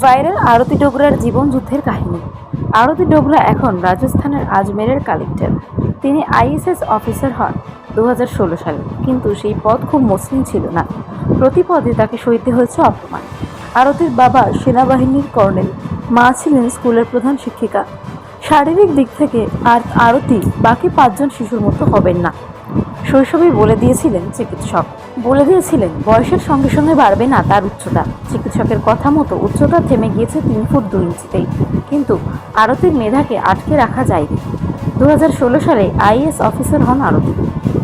Viral আরতি ডোগরার জীবন যুদ্ধের কাহিনী। আরতি ডোগরা এখন রাজস্থানের আজমেরের কালেক্টর। তিনি আইএসএস অফিসার হন দু হাজার ষোলো সালে, কিন্তু সেই পদ খুব মসৃণ ছিল না। প্রতি পদে তাকে সইতে হয়েছে অপমান। আরতির বাবা সেনাবাহিনীর কর্নেল, মা ছিলেন স্কুলের প্রধান শিক্ষিকা। শারীরিক দিক থেকে আর আরতি বাকি পাঁচজন শিশুর মতো হবেন না। শৈশবেই বলে দিয়েছিলেন চিকিৎসক। বলে দিয়েছিলেন, বয়সের সঙ্গে সঙ্গে বাড়বে না তার উচ্চতা। চিকিৎসকের কথা মতো উচ্চতা থেমে গিয়েছে তিন ফুট দুই ইঞ্চিতেই। কিন্তু আরতির মেধাকে আটকে রাখা যায়নি। দু হাজার ষোলো সালে আইএস অফিসার হন আরতি।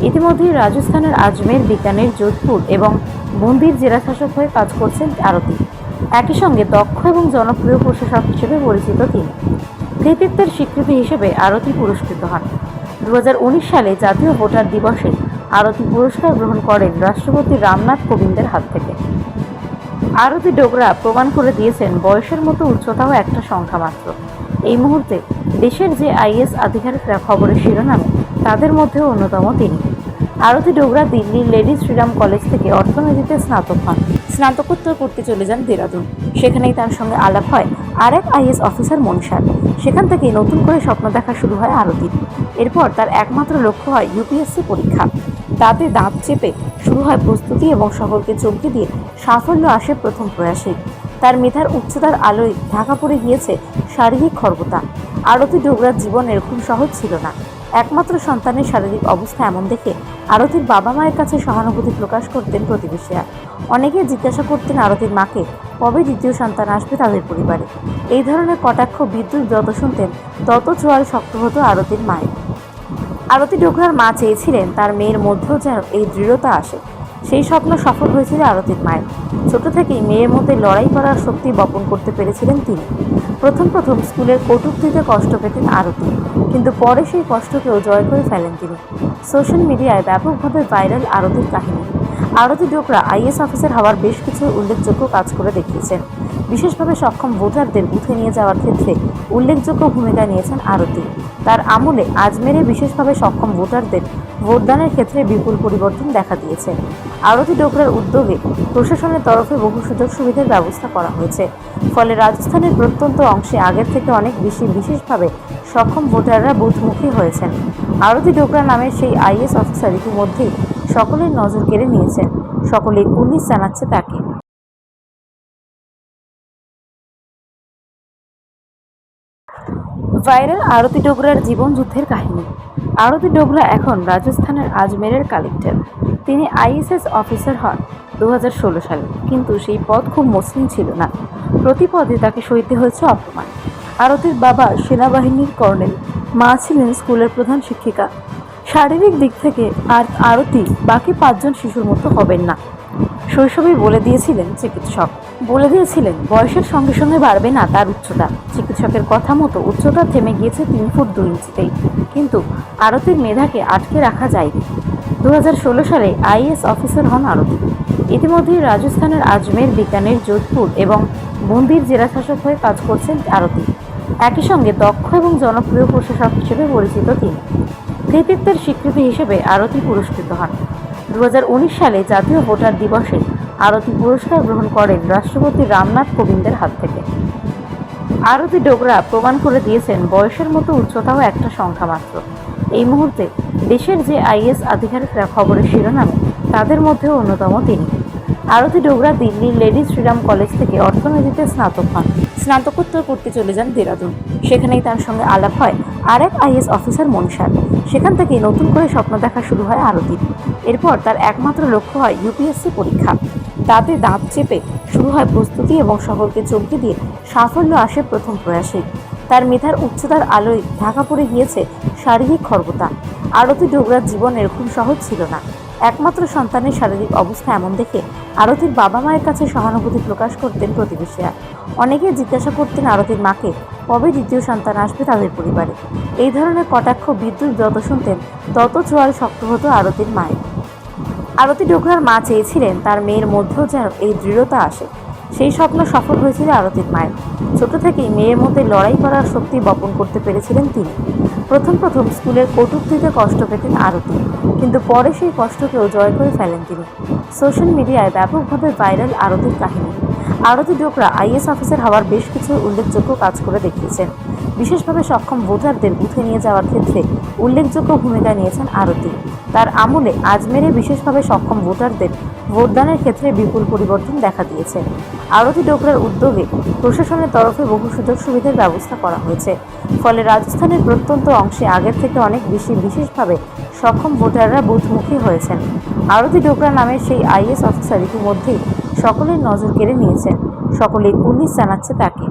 ইতিমধ্যেই রাজস্থানের আজমের, বিকানের, যোধপুর এবং বুন্দির জেলা শাসক হয়ে কাজ করছেন আরতি। একই সঙ্গে দক্ষ এবং জনপ্রিয় প্রশাসক হিসেবে পরিচিত তিনি। কৃতিত্বের স্বীকৃতি হিসেবে আরতি পুরস্কৃত হন। উনিশ সালে জাতীয় ভোটার দিবসে আরতি পুরস্কার গ্রহণ করেন রাষ্ট্রপতি রামনাথ কোবিন্দের হাত থেকে। আরতি ডোগরা প্রমাণ করে দিয়েছেন বয়সের মতো উচ্চতাও একটা সংখ্যা মাত্র। এই মুহূর্তে দেশের যে আইএস আধিকারিকরা খবরের শিরোনামে, তাদের মধ্যে অন্যতম তিনি। আরতি ডোগরা দিল্লির লেডি শ্রীরাম কলেজ থেকে অর্থনীতিতে স্নাতক হন। স্নাতকোত্তর করতে চলে যান দেরাদুন। সেখানেই তার সঙ্গে আলাপ হয় আর এক আইএস অফিসার মনসার সেখান থেকে নতুন করে স্বপ্ন দেখা শুরু হয় আরতির। এরপর তার একমাত্র লক্ষ্য হয় ইউপিএসসি পরীক্ষা। তাতে দাঁত চেপে শুরু হয় প্রস্তুতি এবং শহরকে চমকে দিয়ে সাফল্য আসে প্রথম প্রয়াসে। তার মেধার উচ্চতার আলোয় ঢাকা পড়ে গিয়েছে শারীরিক খর্বতা। আরতি ডোগরার জীবন এরকম সহজ ছিল না। একমাত্র সন্তানের শারীরিক অবস্থা এমন দেখে আরতির বাবা মায়ের কাছে সহানুভূতি প্রকাশ করতেন প্রতিবেশীরা। অনেকে জিজ্ঞাসা করতেন আরতির মাকে, কবে দ্বিতীয় সন্তান আসবে তাদের পরিবারে? এই ধরনের কটাক্ষ বিদ্যুৎ যত শুনতেন, তত চোয়াল শক্ত হতো আরতির মায়ের। আরতি ডোকরার মা চেয়েছিলেন তার মেয়ের মধ্যেও যেন এই দৃঢ়তা আসে। সেই স্বপ্ন সফল হয়েছিল আরতির মায়ের। ছোট থেকেই মেয়ের মধ্যে লড়াই করার শক্তি বপন করতে পেরেছিলেন তিনি। প্রথম প্রথম স্কুলের কটূক্তিতে কষ্ট পেতেন আরতি, কিন্তু পরে সেই কষ্টকেও জয় করে ফেলেন তিনি। সোশ্যাল মিডিয়ায় ব্যাপকভাবে ভাইরাল আরতির কাহিনী। আরতি ডোকরা আইএস অফিসার হওয়ার বেশ কিছু উল্লেখযোগ্য কাজ করে দেখিয়েছেন। বিশেষভাবে সক্ষম ভোটারদের বুথে নিয়ে যাওয়ার ক্ষেত্রে উল্লেখযোগ্য ভূমিকা নিয়েছেন আরতি। তার আমলে আজমেরে বিশেষভাবে সক্ষম ভোটারদের ভোটদানের ক্ষেত্রে বিপুল পরিবর্তন দেখা দিয়েছে। আরতি ডোকরার উদ্যোগে প্রশাসনের তরফে বহু সুযোগ সুবিধার ব্যবস্থা করা হয়েছে। ফলে রাজস্থানের প্রত্যন্ত অংশে আগের থেকে অনেক বেশি বিশেষভাবে সক্ষম ভোটাররা বুথমুখী হয়েছেন। আরতি ডোকরা নামের সেই আইএস অফিসার ইতিমধ্যেই সকলের নজর কেড়ে নিয়েছেন। সকলেই কুর্নিশ জানাচ্ছে তাকে। ভাইরাল আরতি ডোগরার জীবন যুদ্ধের কাহিনী। আরতি ডোগরা এখন রাজস্থানের আজমেরের কালেক্টর। তিনি আইএসএস অফিসার হন দু হাজার ষোলো সালে, কিন্তু সেই পদ খুব মসৃণ ছিল না। প্রতি পদে তাকে সইতে হয়েছে অপমান। আরতির বাবা সেনাবাহিনীর কর্নেল, মা ছিলেন স্কুলের প্রধান শিক্ষিকা। শারীরিক দিক থেকে আর আরতি বাকি পাঁচজন শিশুর মতো হবেন না। শৈশবেই বলে দিয়েছিলেন চিকিৎসক। বলে দিয়েছিলেন, বয়সের সঙ্গে সঙ্গে বাড়বে না তার উচ্চতা। চিকিৎসকের কথা মতো উচ্চতা থেমে গিয়েছে তিন ফুট দুই ইঞ্চিতেই। কিন্তু আরতির মেধাকে আটকে রাখা যায়নি। দু হাজার ষোলো সালে আইএস অফিসার হন আরতি। ইতিমধ্যেই রাজস্থানের আজমের, বিকানের, যোধপুর এবং বুন্দির জেলা শাসক হয়ে কাজ করছেন আরতি। একই সঙ্গে দক্ষ এবং জনপ্রিয় প্রশাসক হিসেবে পরিচিত তিনি। কৃতিত্বের স্বীকৃতি হিসেবে আরতি পুরস্কৃত হন। দু হাজার উনিশ সালে জাতীয় ভোটার দিবসে আরতি পুরস্কার গ্রহণ করেন রাষ্ট্রপতি রামনাথ কোবিন্দের হাত থেকে। আরতি ডোগরা প্রমাণ করে দিয়েছেন বয়সের মতো উচ্চতাও একটা সংখ্যা মাত্র। এই মুহূর্তে দেশের যে আইএস আধিকারিকরা খবরের শিরোনামে, তাদের মধ্যে অন্যতম তিনি। আরতি ডোগরা দিল্লির লেডি শ্রীরাম কলেজ থেকে অর্থনীতিতে স্নাতক হন। স্নাতকোত্তর করতে চলে যান দেরাদুন। সেখানেই তার সঙ্গে আলাপ হয় আর এক আইএস অফিসার মনসার সেখান থেকেই নতুন করে স্বপ্ন দেখা শুরু হয় আরতির। এরপর তার একমাত্র লক্ষ্য হয় ইউপিএসসি পরীক্ষা। তাতে দাঁত চেপে শুরু হয় প্রস্তুতি এবং সকলকে চমকে দিয়ে সাফল্য আসে প্রথম প্রয়াসে। তার মেধার উচ্চতার আলোয় ঢাকা পড়ে গিয়েছে শারীরিক খর্বতা। আরতি ডোগরার জীবন এরকম সহজ ছিল না। একমাত্র সন্তানের শারীরিক অবস্থা এমন দেখে আরতির বাবা মায়ের কাছে সহানুভূতি প্রকাশ করতেন প্রতিবেশীরা। অনেকে জিজ্ঞাসা করতেন আরতির মাকে, কবে দ্বিতীয় সন্তান আসবে তাদের পরিবারে? এই ধরনের কটাক্ষ বিদ্যুৎ যত শুনতেন, তত চোয়াল শক্ত হতো আরতির মায়ের। আরতি ডোগরার মা চেয়েছিলেন তার মেয়ের মধ্যেও যেন এই দৃঢ়তা আসে। সেই স্বপ্ন সফল হয়েছিল আরতির মায়ের। ছোট থেকেই মেয়ের মধ্যে লড়াই করার শক্তি বপন করতে পেরেছিলেন তিনি। প্রথম প্রথম স্কুলের কটূক্তিতে কষ্ট পেতেন আরতি, কিন্তু পরে সেই কষ্টকেও জয় করে ফেলেন তিনি। সোশ্যাল মিডিয়ায় ব্যাপকভাবে ভাইরাল আরতির কাহিনী। আরতি ডোকরা আইএস অফিসার হওয়ার বেশ কিছু উল্লেখযোগ্য কাজ করে দেখিয়েছেন। বিশেষভাবে সক্ষম ভোটারদের উঠে নিয়ে যাওয়ার ক্ষেত্রে উল্লেখযোগ্য ভূমিকা নিয়েছেন আরতি। তার আমলে আজমেরে বিশেষভাবে সক্ষম ভোটারদের ভোটদানের ক্ষেত্রে বিপুল পরিবর্তন দেখা দিয়েছে। আরতি ডোকরার উদ্যোগে প্রশাসনের তরফে বহু সুযোগ সুবিধার ব্যবস্থা করা হয়েছে। ফলে রাজস্থানের প্রত্যন্ত অংশে আগের থেকে অনেক বেশি বিশেষভাবে সক্ষম ভোটাররা বুথমুখী হয়েছেন। আরতি ডোকরা নামের সেই আইএস অফিসার ইতিমধ্যেই সকলের নজর কেড়ে নিয়েছেন। সকলেই কুর্নিশ জানাচ্ছে তাকে।